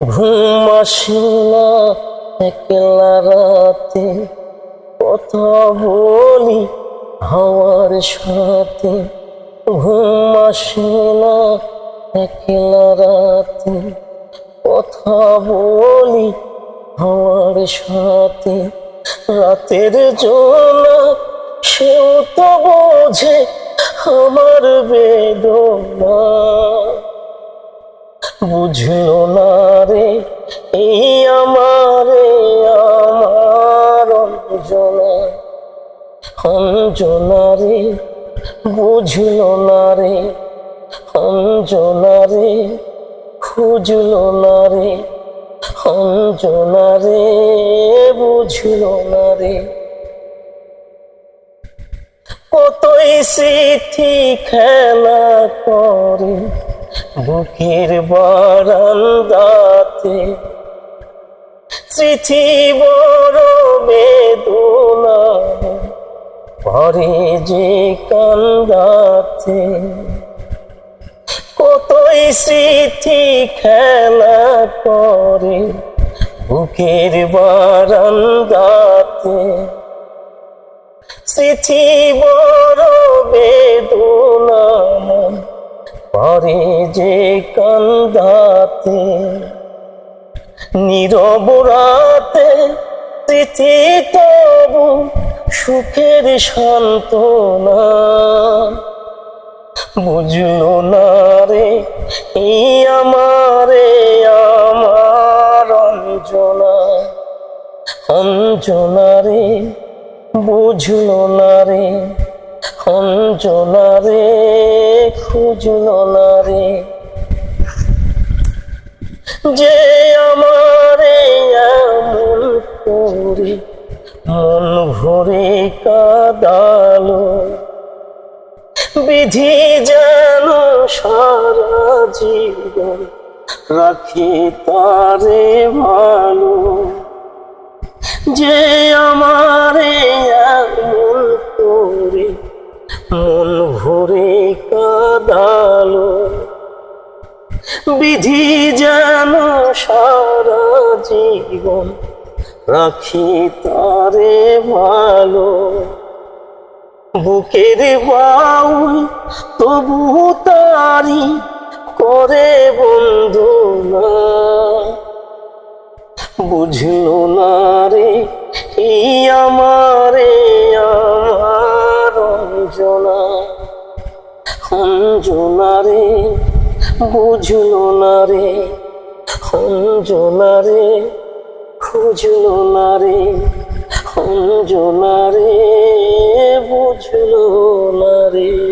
ঘুম আসে না একলা রাতে, কথা বলি হাওয়ার সাথে। ঘুম আসে না একলা রাতে, কথা বলি হাওয়ার সাথে। রাতের জোনা সেও তো বোঝে আমার বেদনা। বুঝলো না রে, এই আমারে, আমার অঞ্জনা। অঞ্জনা রে, বুঝলো না রে, অঞ্জনা রে, খুঁজলো না রে, অঞ্জনা রে, বুঝলো না রে। কতই স্মৃতি খেলা করে বুকের বারান্দাতে স্মৃতি বড় বেদনা পরে যে কান্দাতে কতই স্মৃতি খেলা করে, বুকের বারান্দাতে স্মৃতি বড় বেদনা পরে যে কান্দাতে নীরব রাতে স্মৃতি তবু সুখের সান্ত্বনা। বুঝলো না রে, এই আমারে আমার অঞ্জনা। অঞ্জনা রে, বুঝলো না রে। অঞ্জনা রে খুঁজলো না রে যে আমারে এমন করে, মন ভরে কাদালো। বিধি যেন সারা জীবন রাখি তারে ভালো যে আমারে এমন করে মন ভরে কাদালো। বিধি যেন সারা জীবন রাখি তারে ভালো। বুকের বাউল তবু তারি করে বন্ধু না। বুঝলো না রে আমার অঞ্জনা অঞ্জনা রে, বুঝল না রে, অঞ্জনা রে খুঁজল না রে, অঞ্জনা রে, বুঝল না রে।